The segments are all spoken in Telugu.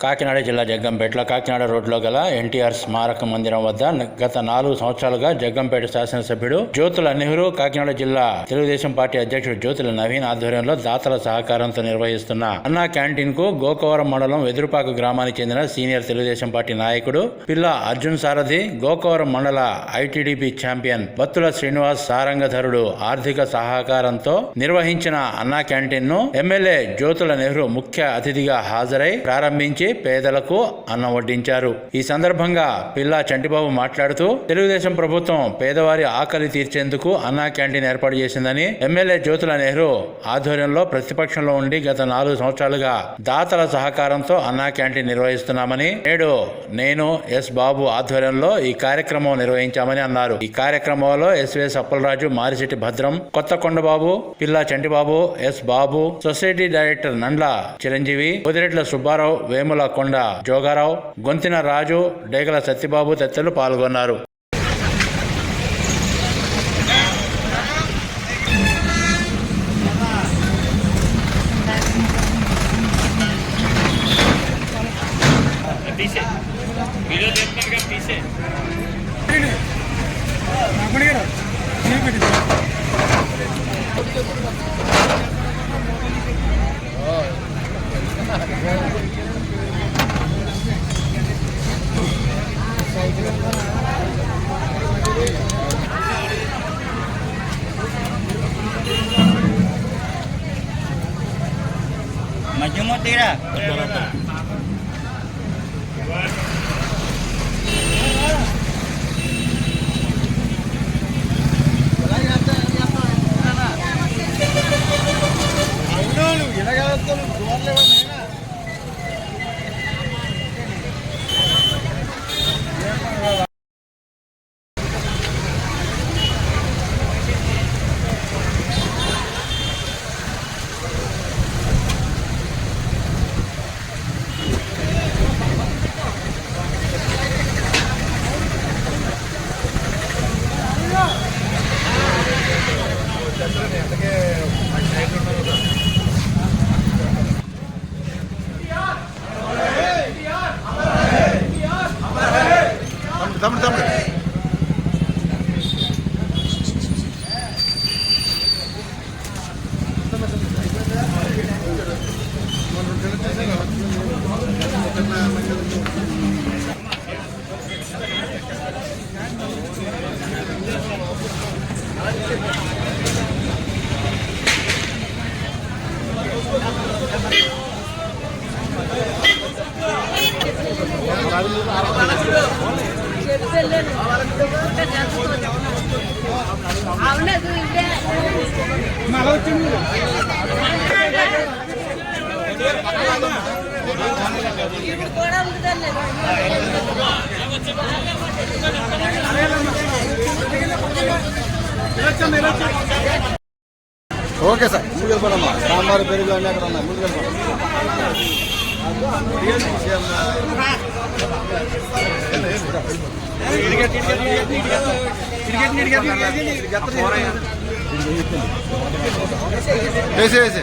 కాకినాడ జిల్లా జగ్గంపేటలో కాకినాడ రోడ్లో గల ఎన్టీఆర్ స్మారక మందిరం వద్ద గత నాలుగు సంవత్సరాలుగా జగ్గంపేట శాసనసభ్యుడు జ్యోతుల నెహ్రూ కాకినాడ జిల్లా తెలుగుదేశం పార్టీ అధ్యక్షుడు జ్యోతుల నవీన్ ఆధ్వర్యంలో దాతల సహకారంతో నిర్వహిస్తున్న అన్నా క్యాంటీన్కు గోకవరం మండలం ఎదురుపాకు గ్రామానికి చెందిన సీనియర్ తెలుగుదేశం పార్టీ నాయకుడు పిల్ల అర్జున్ సారథి గోకవరం మండల ఐటీడీపీ ఛాంపియన్ బత్తుల శ్రీనివాస్ సారంగధరుడు ఆర్థిక సహకారంతో నిర్వహించిన అన్నా క్యాంటీన్ను ఎమ్మెల్యే జ్యోతుల నెహ్రూ ముఖ్య అతిథిగా హాజరై ప్రారంభించి పేదలకు అన్నం వడ్డించారు. ఈ సందర్భంగా పిల్లా చంటిబాబు మాట్లాడుతూ తెలుగుదేశం ప్రభుత్వం పేదవారి ఆకలి తీర్చేందుకు అన్నా క్యాంటీన్ ఏర్పాటు చేసిందని ఎమ్మెల్యే జ్యోతుల నెహ్రూ ఆధ్వర్యంలో ప్రతిపక్షంలో ఉండి గత నాలుగు సంవత్సరాలుగా దాతల సహకారంతో అన్నా క్యాంటీన్ నిర్వహిస్తున్నామని నేడు నేను ఎస్ బాబు ఆధ్వర్యంలో ఈ కార్యక్రమం నిర్వహించామని అన్నారు. ఈ కార్యక్రమంలో SVS Appalaraju Marisetti Bhadram Kotha Kondababu Pilla Chantibabu S Babu society director Nandla Chiranjeevi Podiretla Subbarao Vemula Konda Jogarao Gontina రాజు డేగల సత్యబాబు తదితరులు పాల్గొన్నారు. पीछे tira. 这个。ఓకే సార్. ముందుకు వెళ్ళిపోదమ్మా సాంబార్ పెరుగు అన్నీ అక్కడ ఉన్నాయి ముందుకు వేసే వేసే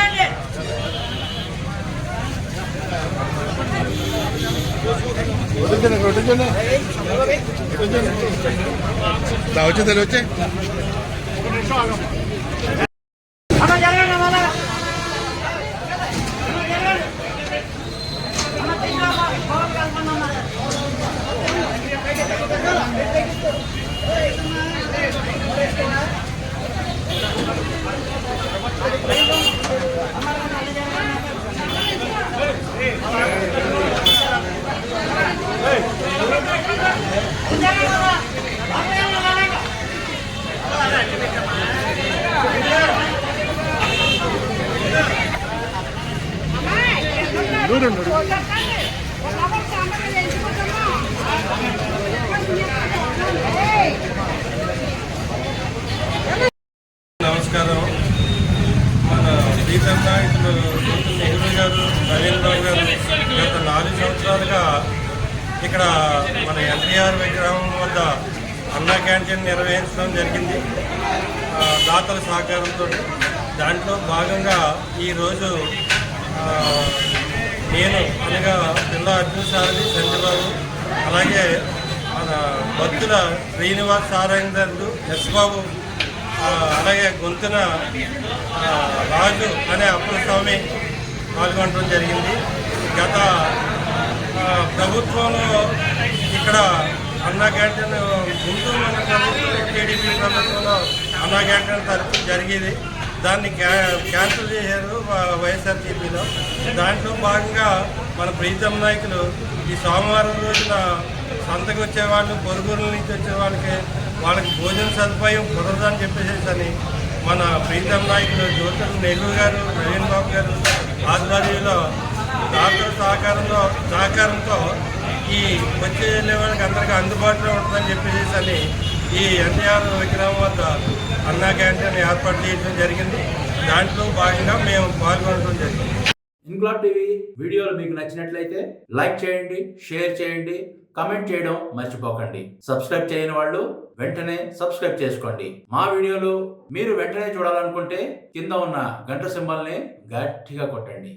వచ్చే వచ్చే అమ్మ జరగండి అమ్మ నమస్కారం. మన సీతం నాయకులు నెహ్రూ గారు నవీన్ రావు గారు గత నాలుగు సంవత్సరాలుగా ఇక్కడ మన ఎన్టీఆర్ విగ్రహం వద్ద అన్నా క్యాంటీన్ నిర్వహించడం జరిగింది. దాతల సహకారంతో దాంట్లో భాగంగా ఈరోజు నేను అనగా జిల్లా అర్జున్ సారథి చంద్రబాబు అలాగే మన భక్తుల శ్రీనివాస్ సారంగర్లు ఎస్ బాబు అలాగే గొంతున రాజు అనే అప్పుల స్వామి పాల్గొనడం జరిగింది. గత ప్రభుత్వంలో ఇక్కడ అన్నా క్యాంటీన్ ముందు మన ప్రభుత్వం టీడీపీ ప్రభుత్వంలో అన్నా క్యాంటీన్ తరఫు జరిగేది. దాన్ని క్యాన్సిల్ చేశారు వా- వైఎస్ఆర్సీపీలో. దాంట్లో భాగంగా మన ప్రీతం నాయకులు ఈ సోమవారం రోజున సంతకు వచ్చేవాళ్ళు పొరుగుల నుంచి వచ్చే వాళ్ళకి వాళ్ళకి భోజన సదుపాయం కుదరదని చెప్పేసి అని మన ప్రీతం నాయకులు జ్యోతులు నెహ్రూ గారు నవీన్ బాబు గారు ఆధ్వర్యంలో డాక్టర్ సహకారంలో సహకారంతో ఈ వచ్చే వెళ్ళే వాళ్ళకి అందరికీ అందుబాటులో ఉంటుందని చెప్పేసి అని ఈ ఎన్టీఆర్ విగ్రహం వద్ద అన్నా క్యాంటీన్ ఏర్పాటు చేయడం జరిగింది. దాంట్లో భాగంగా మేము పాల్గొనడం జరిగింది. ఇన్క్లాబ్ టీవీ వీడియోలు మీకు నచ్చినట్లయితే లైక్ చేయండి షేర్ చేయండి కమెంట్ చేయడం మర్చిపోకండి. సబ్స్క్రైబ్ చేయని వాళ్ళు వెంటనే సబ్స్క్రైబ్ చేసుకోండి. మా వీడియోలు మీరు వెంటనే చూడాలనుకుంటే కింద ఉన్న గంట సింబల్ని గట్టిగా కొట్టండి.